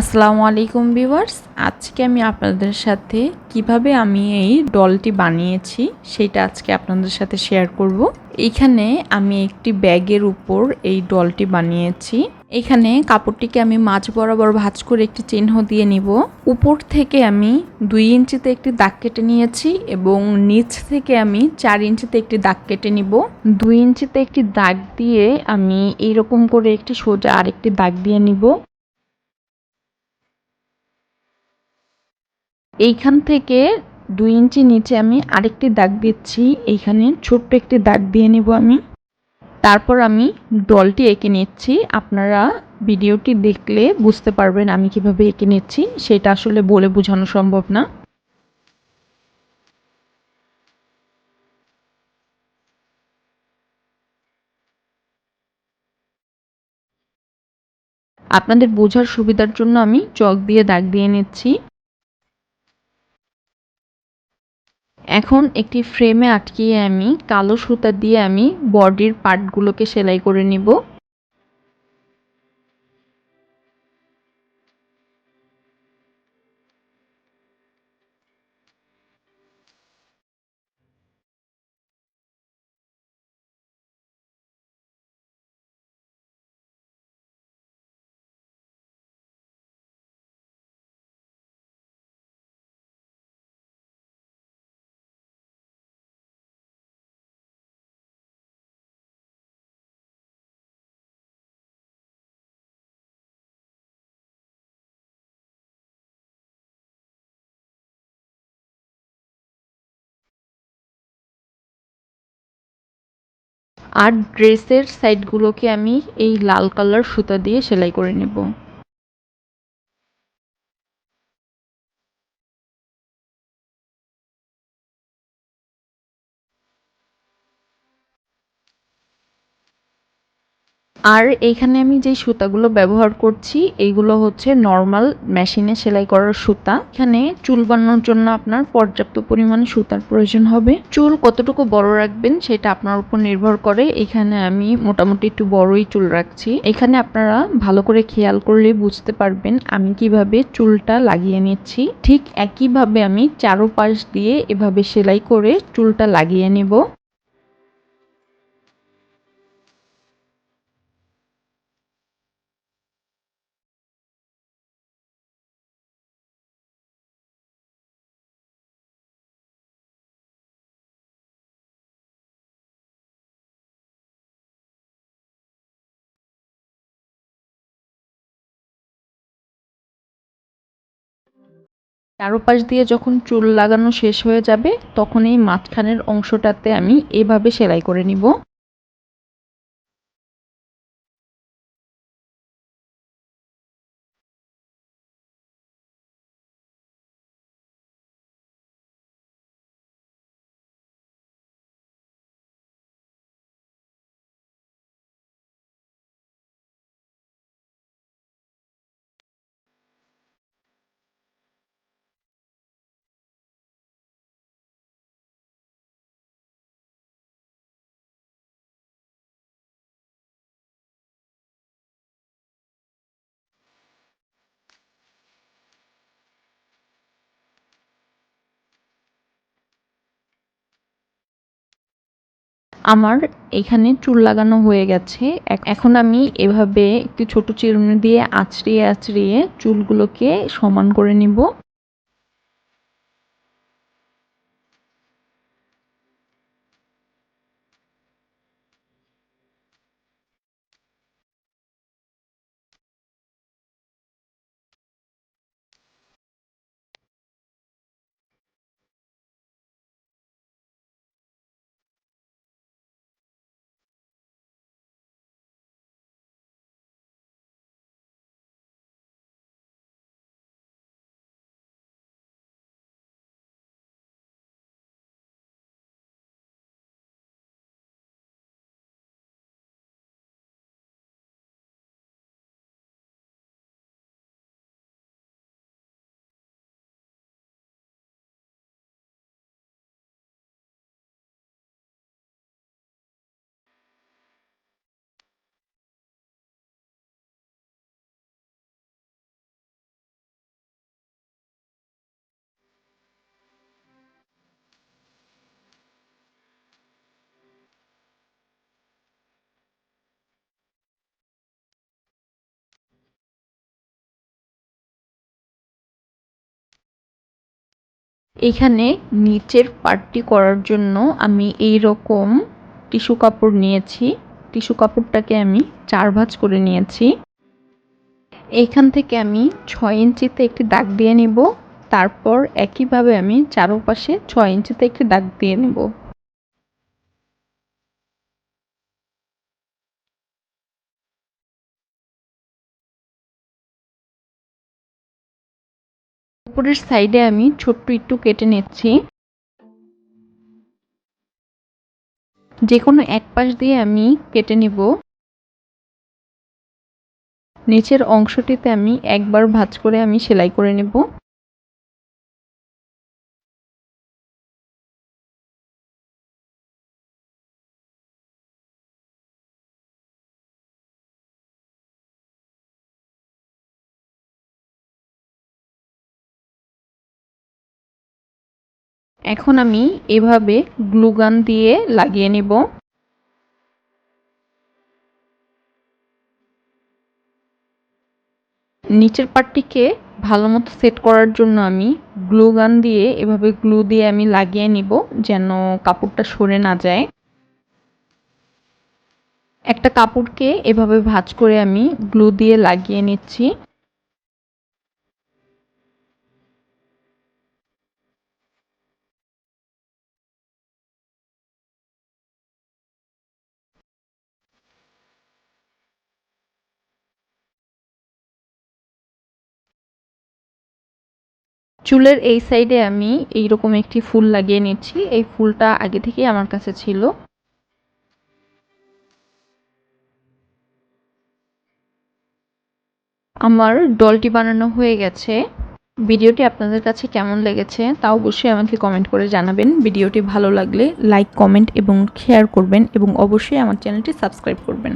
আসসালামু আলাইকুম ভিউয়ার্স। আজকে আমি আপনাদের সাথে কীভাবে আমি এই ডলটি বানিয়েছি সেটা আজকে আপনাদের সাথে শেয়ার করব। এইখানে আমি একটি ব্যাগের উপর এই ডলটি বানিয়েছি। এখানে কাপড়টিকে আমি মাঝ বরাবর ভাঁজ করে একটি চিহ্ন দিয়ে নিব। উপর থেকে আমি দুই ইঞ্চিতে একটি দাগ কেটে নিয়েছি এবং নিচ থেকে আমি চার ইঞ্চিতে একটি দাগ কেটে নিব। দুই ইঞ্চিতে একটি দাগ দিয়ে আমি এইরকম করে একটি সোজা আরেকটি দাগ দিয়ে নিব। এইখান থেকে দুই ইঞ্চি নিচে আমি আরেকটি দাগ দিচ্ছি। এইখানে ছোট্ট একটি দাগ দিয়ে নিব আমি। তারপর আমি ডলটি এঁকে নিচ্ছি। আপনারা ভিডিওটি দেখলে বুঝতে পারবেন আমি কীভাবে এঁকে নিচ্ছি। সেটা আসলে বলে বোঝানো সম্ভব না। আপনাদের বোঝার সুবিধার জন্য আমি চক দিয়ে দাগ দিয়ে নিচ্ছি। এখন একটি ফ্রেমে আটকিয়ে আমি কালো সুতা দিয়ে আমি বডির পার্টগুলোকে সেলাই করে নিব। আর ড্রেসের সাইডগুলোকে আমি এই লাল কালার সুতা দিয়ে সেলাই করে নেব। আর এইখানে আমি যে সুতাগুলো ব্যবহার করছি এইগুলো হচ্ছে নর্মাল মেশিনে সেলাই করার সুতা। এখানে চুল বানানোর জন্য আপনার পর্যাপ্ত পরিমাণে সুতার প্রয়োজন হবে। চুল কতটুকু বড় রাখবেন সেটা আপনার উপর নির্ভর করে। এখানে আমি মোটামুটি একটু বড়ই চুল রাখছি। এখানে আপনারা ভালো করে খেয়াল করলে বুঝতে পারবেন আমি কীভাবে চুলটা লাগিয়ে নিচ্ছি। ঠিক একইভাবে আমি চারোপাশ দিয়ে এভাবে সেলাই করে চুলটা লাগিয়ে নেব। চারোপাশ দিয়ে যখন চুল লাগানো শেষ হয়ে যাবে, তখন এই মাঝখানের অংশটাতে আমি এভাবে সেলাই করে নিব। আমার এখানে চুল লাগানো হয়ে গেছে। এখন আমি এভাবে একটি ছোট চিরুনি দিয়ে আঁচড়িয়ে আঁচড়িয়ে চুলগুলোকে সমান করে নিব। এখানে নিচের পার্টটি করার জন্য আমি এই রকম টিস্যু কাপড় নিয়েছি। টিস্যু কাপড়টাকে আমি চার ভাঁজ করে নিয়েছি। এইখান থেকে আমি ছয় ইঞ্চিতে একটি দাগ দিয়ে নিব। তারপর একইভাবে আমি চারোপাশে ছয় ইঞ্চিতে একটি দাগ দিয়ে নেব। উপরের সাইডে আমি ছোট্ট একটু কেটে নিচ্ছি। যে কোনো এক পাশ দিয়ে আমি কেটে নিব। নিচের অংশটিতে আমি একবার ভাঁজ করে আমি সেলাই করে নেব। এখন আমি এভাবে গ্লুগান দিয়ে লাগিয়ে নেব। নিচের পার্টটিকে ভালো মতো সেট করার জন্য আমি গ্লু গান দিয়ে এভাবে গ্লু দিয়ে আমি লাগিয়ে নিব যেন কাপড়টা সরে না যায়। একটা কাপড়কে এভাবে ভাঁজ করে আমি গ্লু দিয়ে লাগিয়ে নিচ্ছি। চুলের এই সাইডে আমি এইরকম একটি ফুল লাগিয়ে নিচ্ছি। এই ফুলটা আগে থেকেই আমার কাছে ছিল। আমার ডলটি বানানো হয়ে গেছে। ভিডিওটি আপনাদের কাছে কেমন লেগেছে তা অবশ্যই আমাকে কমেন্ট করে জানাবেন। ভিডিওটি ভালো লাগলে লাইক কমেন্ট এবং শেয়ার করবেন এবং অবশ্যই আমার চ্যানেলটি সাবস্ক্রাইব করবেন।